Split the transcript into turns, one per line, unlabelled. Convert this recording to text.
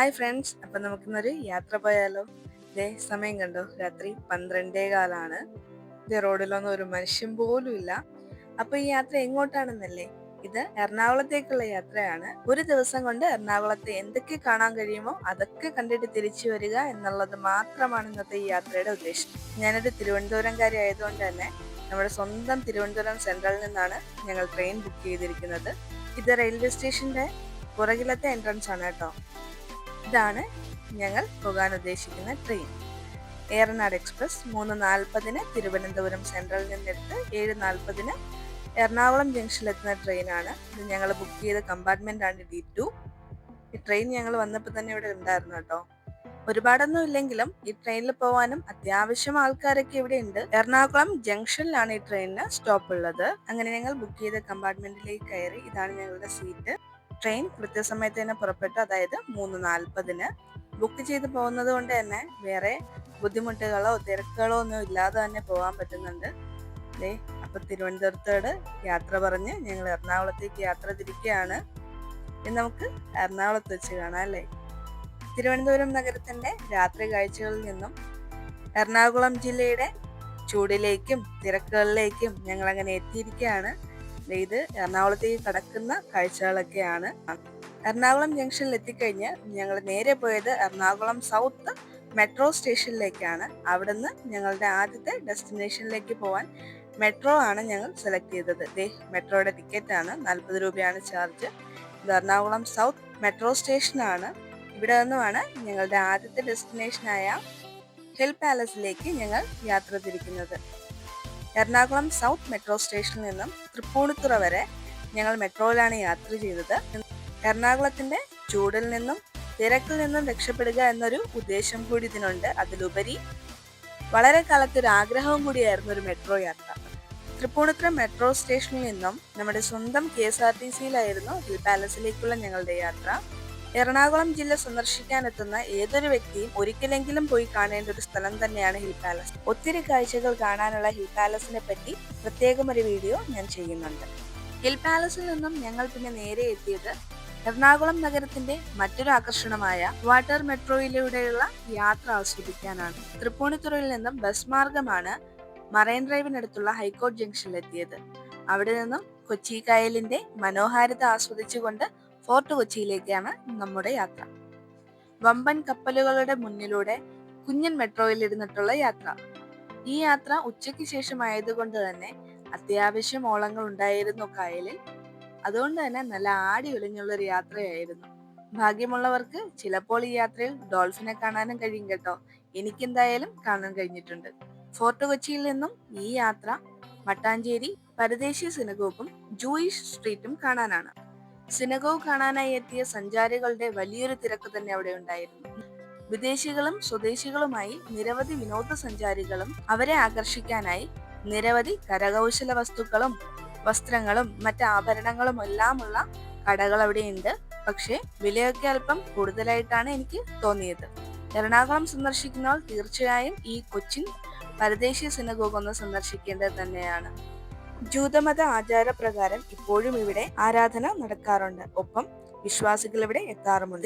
Hi friends അപ്പൊ നമുക്കിന്നൊരു യാത്ര പോയാലോ? ഇതേ സമയം കണ്ടോ? രാത്രി പന്ത്രണ്ടേ കാലാണ്. ഇത് റോഡിലൊന്നും ഒരു മനുഷ്യൻ പോലും ഇല്ല. അപ്പൊ ഈ യാത്ര എങ്ങോട്ടാണെന്നല്ലേ? ഇത് എറണാകുളത്തേക്കുള്ള യാത്രയാണ്. ഒരു ദിവസം കൊണ്ട് എറണാകുളത്തെ എന്തൊക്കെ കാണാൻ കഴിയുമോ അതൊക്കെ കണ്ടിട്ട് തിരിച്ചു വരിക എന്നുള്ളത് മാത്രമാണ് ഇന്നത്തെ ഈ യാത്രയുടെ ഉദ്ദേശം. ഞാനൊരു തിരുവനന്തപുരംകാരി ആയതുകൊണ്ട് തന്നെ നമ്മുടെ സ്വന്തം തിരുവനന്തപുരം സെൻട്രലിൽ നിന്നാണ് ഞങ്ങൾ ട്രെയിൻ ബുക്ക് ചെയ്തിരിക്കുന്നത്. ഇത് റെയിൽവേ സ്റ്റേഷന്റെ പുറകിലത്തെ എൻട്രൻസ് ആണ് കേട്ടോ. ഇതാണ് ഞങ്ങൾ പോകാൻ ഉദ്ദേശിക്കുന്ന ട്രെയിൻ ഏറനാട് എക്സ്പ്രസ് മൂന്ന് നാൽപ്പതിന് തിരുവനന്തപുരം സെൻട്രലിൽ നിന്നെടുത്ത് ഏഴ് നാൽപ്പതിന് എറണാകുളം ജംഗ്ഷനിലെത്തുന്ന ട്രെയിനാണ് ഇത് ഞങ്ങൾ ബുക്ക് ചെയ്ത കമ്പാർട്ട്മെന്റ് ആണ് ഡി ടു ഈ ട്രെയിൻ ഞങ്ങൾ വന്നപ്പോൾ തന്നെ ഇവിടെ ഉണ്ടായിരുന്നു കേട്ടോ. ഒരുപാടൊന്നും ഇല്ലെങ്കിലും ഈ ട്രെയിനിൽ പോകാനും അത്യാവശ്യം ആൾക്കാരൊക്കെ ഇവിടെ ഉണ്ട്. എറണാകുളം ജംഗ്ഷനിലാണ് ഈ ട്രെയിനിന് സ്റ്റോപ്പ് ഉള്ളത്. അങ്ങനെ ഞങ്ങൾ ബുക്ക് ചെയ്ത കമ്പാർട്ട്മെന്റിലേക്ക് കയറി. ഇതാണ് ഞങ്ങളുടെ സീറ്റ് ട്രെയിൻ കൃത്യസമയത്ത് തന്നെ പുറപ്പെട്ടു. അതായത് മൂന്ന് നാൽപ്പതിന് ബുക്ക് ചെയ്ത് പോകുന്നത് കൊണ്ട് തന്നെ വേറെ ബുദ്ധിമുട്ടുകളോ തിരക്കുകളോ ഒന്നും ഇല്ലാതെ തന്നെ പോകാൻ പറ്റുന്നുണ്ട്. അല്ലേ അപ്പൊ തിരുവനന്തപുരത്തോട് യാത്ര പറഞ്ഞ് ഞങ്ങൾ എറണാകുളത്തേക്ക് യാത്ര തിരിക്കുകയാണ്. ഇനി നമുക്ക് എറണാകുളത്ത് വെച്ച് കാണാം അല്ലേ? തിരുവനന്തപുരം നഗരത്തിന്റെ രാത്രി കാഴ്ചകളിൽ നിന്നും എറണാകുളം ജില്ലയുടെ ചൂടിലേക്കും തിരക്കുകളിലേക്കും ഞങ്ങൾ അങ്ങനെ എത്തിയിരിക്കുകയാണ്. ഇത് എറണാകുളത്തേക്ക് കടക്കുന്ന കാഴ്ചകളൊക്കെയാണ്. എറണാകുളം ജംഗ്ഷനിൽ എത്തിക്കഴിഞ്ഞ് ഞങ്ങൾ നേരെ പോയത് എറണാകുളം സൗത്ത് മെട്രോ സ്റ്റേഷനിലേക്കാണ്. അവിടുന്ന് ഞങ്ങളുടെ ആദ്യത്തെ ഡെസ്റ്റിനേഷനിലേക്ക് പോവാൻ മെട്രോ ആണ് ഞങ്ങൾ സെലക്ട് ചെയ്തത്. ദേ മെട്രോയുടെ ടിക്കറ്റ് ആണ് നാൽപ്പത് രൂപയാണ് ചാർജ്. ഇത് എറണാകുളം സൗത്ത് മെട്രോ സ്റ്റേഷനാണ്. ഇവിടെ നിന്നുമാണ് ഞങ്ങളുടെ ആദ്യത്തെ ഡെസ്റ്റിനേഷനായ ഹിൽ പാലസിലേക്ക് ഞങ്ങൾ യാത്ര തിരിക്കുന്നത്. എറണാകുളം സൗത്ത് മെട്രോ സ്റ്റേഷനിൽ നിന്നും തൃപ്പൂണിത്തുറ വരെ ഞങ്ങൾ മെട്രോയിലാണ് യാത്ര ചെയ്തത്. എറണാകുളത്തിന്റെ ചൂടിൽ നിന്നും തിരക്കിൽ നിന്നും രക്ഷപ്പെടുക എന്നൊരു ഉദ്ദേശം കൂടി ഇതിനുണ്ട്. അതിലുപരി വളരെ കാലത്ത് ഒരു ആഗ്രഹവും കൂടിയായിരുന്നു ഒരു മെട്രോ യാത്ര. തൃപ്പൂണിത്തുറ മെട്രോ സ്റ്റേഷനിൽ നിന്നും നമ്മുടെ സ്വന്തം കെ എസ് ആർ ടി സിയിലായിരുന്നു ഹിൽ പാലസിലേക്കുള്ള ഞങ്ങളുടെ യാത്ര. എറണാകുളം ജില്ല സന്ദർശിക്കാൻ എത്തുന്ന ഏതൊരു വ്യക്തിയും ഒരിക്കലെങ്കിലും പോയി കാണേണ്ട ഒരു സ്ഥലം തന്നെയാണ് ഹിൽ പാലസ്. ഒത്തിരി കാഴ്ചകൾ കാണാനുള്ള ഹിൽ പാലസിനെ പറ്റി പ്രത്യേകം ഒരു വീഡിയോ ഞാൻ ചെയ്യുന്നുണ്ട്. ഹിൽ പാലസിൽ നിന്നും ഞങ്ങൾ പിന്നെ നേരെ എത്തിയത് എറണാകുളം നഗരത്തിന്റെ മറ്റൊരു ആകർഷണമായ വാട്ടർ മെട്രോയിലൂടെയുള്ള യാത്ര ആസ്വദിക്കാനാണ്. തൃപ്പൂണിത്തുറയിൽ നിന്നും ബസ് മാർഗമാണ് മറൈൻ ഡ്രൈവിനടുത്തുള്ള ഹൈക്കോർട്ട് ജംഗ്ഷനിൽ എത്തിയത് അവിടെ നിന്നും കൊച്ചി കായലിന്റെ മനോഹാരിത ആസ്വദിച്ചുകൊണ്ട് ഫോർട്ട് കൊച്ചിയിലേക്കാണ് നമ്മുടെ യാത്ര. വമ്പൻ കപ്പലുകളുടെ മുന്നിലൂടെ കുഞ്ഞൻ മെട്രോയിൽ ഇരുന്നിട്ടുള്ള യാത്ര. ഈ യാത്ര ഉച്ചയ്ക്ക് ശേഷമായതുകൊണ്ട് തന്നെ അത്യാവശ്യം ഓളങ്ങൾ ഉണ്ടായിരുന്നു കായലിൽ. അതുകൊണ്ട് തന്നെ നല്ല ആടി ഒളിഞ്ഞുള്ള ഒരു യാത്രയായിരുന്നു. ഭാഗ്യമുള്ളവർക്ക് ചിലപ്പോൾ ഈ യാത്രയിൽ ഡോൾഫിനെ കാണാനും കഴിയും കേട്ടോ. എനിക്കെന്തായാലും കാണാൻ കഴിഞ്ഞിട്ടുണ്ട്. ഫോർട്ട് കൊച്ചിയിൽ നിന്നും ഈ യാത്ര മട്ടാഞ്ചേരി പരദേശി സിനഗോഗും ജൂയിഷ് സ്ട്രീറ്റും കാണാനാണ്. സിനഗോഗ് കാണാനായി എത്തിയ സഞ്ചാരികളുടെ വലിയൊരു തിരക്ക് തന്നെ അവിടെ ഉണ്ടായിരുന്നു. വിദേശികളും സ്വദേശികളുമായി നിരവധി വിനോദസഞ്ചാരികളും അവരെ ആകർഷിക്കാനായി നിരവധി കരകൗശല വസ്തുക്കളും വസ്ത്രങ്ങളും മറ്റ് ആഭരണങ്ങളും എല്ലാമുള്ള കടകൾ അവിടെയുണ്ട്. പക്ഷേ വിലയൊക്കെ അല്പം കൂടുതലായിട്ടാണ് എനിക്ക് തോന്നിയത്. എറണാകുളം സന്ദർശിക്കുന്നവർ തീർച്ചയായും ഈ കൊച്ചിൻ പരദേശീയ സിനഗോഗ് ഒന്ന് സന്ദർശിക്കേണ്ടത് തന്നെയാണ്. ജൂതമത ആചാരപ്രകാരം ഇപ്പോഴും ഇവിടെ ആരാധന നടക്കാറുണ്ട്. ഒപ്പം വിശ്വാസികൾ ഇവിടെ എത്താറുമുണ്ട്.